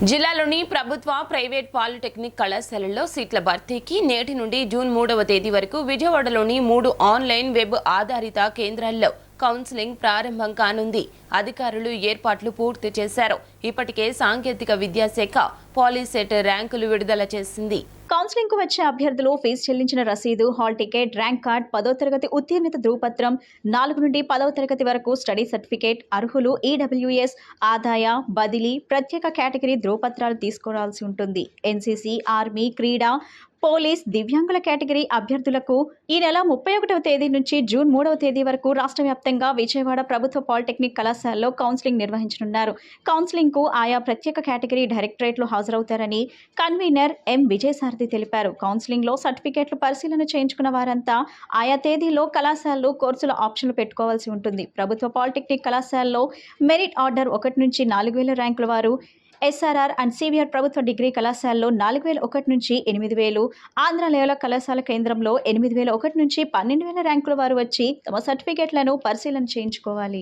జిల్లాలోని ప్రభుత్వ private polytechnic కళాశాలల్లో సీట్ల భర్తీకి నేటి నుండి జూన్ మూడవ తేదీ వరకు విజయవాడలోని మూడు ఆన్లైన్ వెబ్ ఆధారిత కేంద్రాల్లో కౌన్సిలింగ్ ప్రారంభం కానుంది. అధికారులు ఏర్పాట్లు పూర్తి చేశారు. ఇప్పటికే సాంకేతిక విద్యాశాఖ పాలీసెట్ ర్యాంకులు విడుదల చేసింది. కౌన్సిలింగ్కు వచ్చే అభ్యర్థులు ఫీజు చెల్లించిన రసీదు హాల్ టికెట్ ర్యాంక్ కార్డ్ పదో తరగతి ఉత్తీర్ణత ధృవపత్రం నాలుగు నుండి పదవ తరగతి వరకు స్టడీ సర్టిఫికేట్ అర్హులు ఈడబ్ల్యూఎస్ ఆదాయ బదిలీ ప్రత్యేక కేటగిరీ ధృవపత్రాలు తీసుకోవాల్సి ఉంటుంది. ఎన్సీసీ ఆర్మీ క్రీడా పోలీస్ దివ్యాంగుల కేటగిరీ అభ్యర్థులకు ఈ నెల ముప్పై ఒకటవ తేదీ నుంచి జూన్ మూడవ తేదీ వరకు రాష్ట్ర వ్యాప్తంగా విజయవాడ ప్రభుత్వ పాలిటెక్నిక్ కళాశాలలో కౌన్సిలింగ్ నిర్వహించనున్నారు. కౌన్సిలింగ్కు ఆయా ప్రత్యేక కేటగిరీ డైరెక్టరేట్లు హాజరవుతారని కన్వీనర్ ఎం. విజయసారథి తెలిపారు. కౌన్సిలింగ్లో సర్టిఫికేట్లు పరిశీలన చేయించుకున్న వారంతా ఆయా తేదీలో కళాశాలలో కోర్సుల ఆప్షన్లు పెట్టుకోవాల్సి ఉంటుంది. ప్రభుత్వ పాలిటెక్నిక్ కళాశాలలో మెరిట్ ఆర్డర్ ఒకటి నుంచి నాలుగు వేల ర్యాంకుల వారు ఎస్ఆర్ఆర్ అండ్ సివిఆర్ ప్రభుత్వ డిగ్రీ కళాశాలలో నాలుగు వేల ఒకటి నుంచి ఎనిమిది వేలు ఆంధ్రాలయాల కళాశాల కేంద్రంలో ఎనిమిది వేల ఒకటి నుంచి పన్నెండు వేల ర్యాంకుల వారు వచ్చి తమ సర్టిఫికేట్లను పరిశీలన చేయించుకోవాలి.